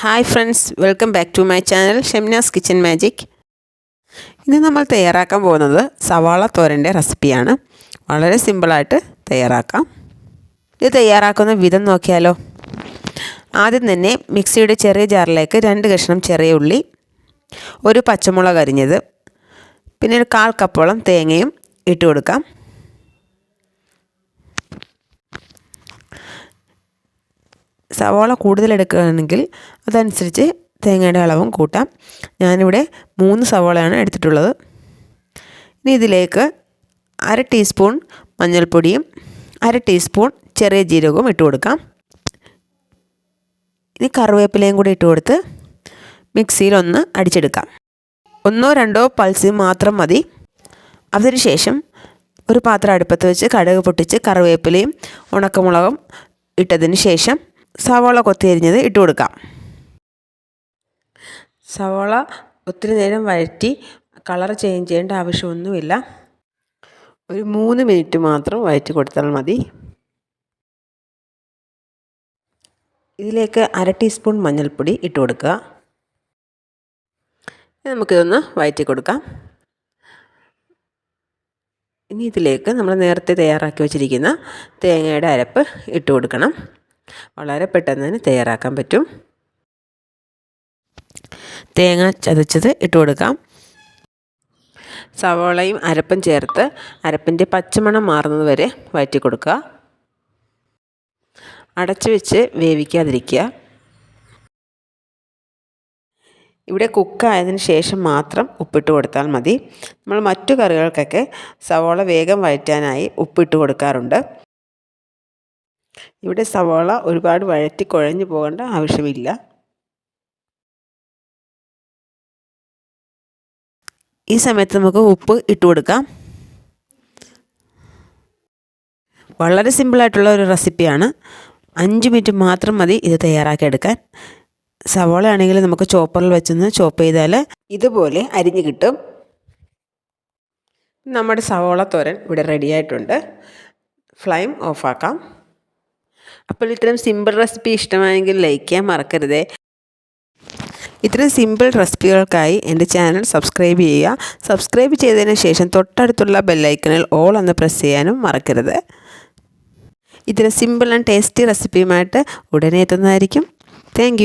Hi friends welcome back to my channel Shemnas kitchen magic ഇന്ന് നമ്മൾ തയ്യാറാക്കാൻ പോകുന്നത് സവാള തോരന്റെ റെസിപ്പിയാണ്. വളരെ സിമ്പിളായിട്ട് തയ്യാറാക്കാം. ഇത് തയ്യാറാക്കുന്ന വിധം നോക്കിയാലോ. ആദ്യം തന്നെ മിക്സിയുടെ ചെറിയ ജാറിലേക്ക് രണ്ട് കഷ്ണം ചെറിയ ഉള്ളി ഒരു പച്ചമുളക് അരിഞ്ഞത് പിന്നെ ഒരു കാൽ കപ്പോളം തേങ്ങയും ഇട്ട് കൊടുക്കാം. സവാള കൂടുതൽ എടുക്കുകയാണെങ്കിൽ അതനുസരിച്ച് തേങ്ങയുടെ അളവും കൂട്ടാം. ഞാനിവിടെ മൂന്ന് സവാളയാണ് എടുത്തിട്ടുള്ളത്. ഇനി ഇതിലേക്ക് അര ടീസ്പൂൺ മഞ്ഞൾപ്പൊടിയും അര ടീസ്പൂൺ ചെറിയ ജീരകവും ഇട്ട് കൊടുക്കാം. ഇനി കറിവേപ്പിലയും കൂടി ഇട്ട് കൊടുത്ത് മിക്സിയിലൊന്ന് അടിച്ചെടുക്കാം. ഒന്നോ രണ്ടോ പൾസ് മാത്രം മതി. അതിനുശേഷം ഒരു പാത്രം അടുപ്പത്ത് വെച്ച് കടുക് പൊട്ടിച്ച് കറിവേപ്പിലയും ഉണക്കമുളകും ഇട്ടതിന് ശേഷം സവാള കൊത്തിയരിഞ്ഞത് ഇട്ട് കൊടുക്കാം. സവോള ഒത്തിരി നേരം വഴറ്റി കളർ ചേഞ്ച് ചെയ്യേണ്ട ആവശ്യമൊന്നുമില്ല. ഒരു മൂന്ന് മിനിറ്റ് മാത്രം വഴറ്റി കൊടുത്താൽ മതി. ഇതിലേക്ക് അര ടീസ്പൂൺ മഞ്ഞൾപ്പൊടി ഇട്ട് കൊടുക്കുക. നമുക്കിതൊന്ന് വഴറ്റി കൊടുക്കാം. ഇനി ഇതിലേക്ക് നമ്മൾ നേരത്തെ തയ്യാറാക്കി വെച്ചിരിക്കുന്ന തേങ്ങയുടെ അരപ്പ് ഇട്ട് കൊടുക്കണം. വളരെ പെട്ടെന്ന് തന്നെ തയ്യാറാക്കാൻ പറ്റും. തേങ്ങ ചതച്ചത് ഇട്ട് കൊടുക്കാം. സവോളയും അരപ്പും ചേർത്ത് അരപ്പിന്റെ പച്ചമണം മാറുന്നത് വരെ വഴറ്റി കൊടുക്കുക. അടച്ചു വെച്ച് വേവിക്കാതിരിക്കുക. ഇവിടെ കുക്കായതിന് ശേഷം മാത്രം ഉപ്പിട്ട് കൊടുത്താൽ മതി. നമ്മൾ മറ്റു കറികൾക്കൊക്കെ സവോള വേഗം വഴറ്റാനായി ഉപ്പിട്ട് കൊടുക്കാറുണ്ട്. ഇവിടെ സവാള ഒരുപാട് വഴറ്റി കുഴഞ്ഞു പോകേണ്ട ആവശ്യമില്ല. ഈ സമയത്ത് നമുക്ക് ഉപ്പ് ഇട്ട് കൊടുക്കാം. വളരെ സിമ്പിളായിട്ടുള്ള ഒരു റെസിപ്പിയാണ് അഞ്ച് മിനിറ്റ് മാത്രം മതി ഇത് തയ്യാറാക്കിയെടുക്കാൻ. സവാള ആണെങ്കിൽ നമുക്ക് ചോപ്പറിൽ വെച്ചൊന്ന് ചോപ്പ് ചെയ്താൽ ഇതുപോലെ അരിഞ്ഞ് കിട്ടും. നമ്മുടെ സവാള തോരൻ ഇവിടെ റെഡിയായിട്ടുണ്ട് ഫ്ലെയിം ഓഫാക്കാം അപ്പോൾ ഇത്തരം സിമ്പിൾ റെസിപ്പി ഇഷ്ടമായെങ്കിൽ ലൈക്ക് ചെയ്യാൻ മറക്കരുതേ. ഇത്തരം സിമ്പിൾ റെസിപ്പികൾക്കായി എന്റെ ചാനൽ സബ്സ്ക്രൈബ് ചെയ്യുക. സബ്സ്ക്രൈബ് ചെയ്തതിന് ശേഷം തൊട്ടടുത്തുള്ള ബെല്ലൈക്കണിൽ ഓൾ എന്ന് പ്രസ് ചെയ്യാനും മറക്കരുത്. ഇത്തരം സിമ്പിൾ ആൻഡ് ടേസ്റ്റി റെസിപ്പിയുമായിട്ട് ഉടനെ എത്തുന്നതായിരിക്കും. താങ്ക്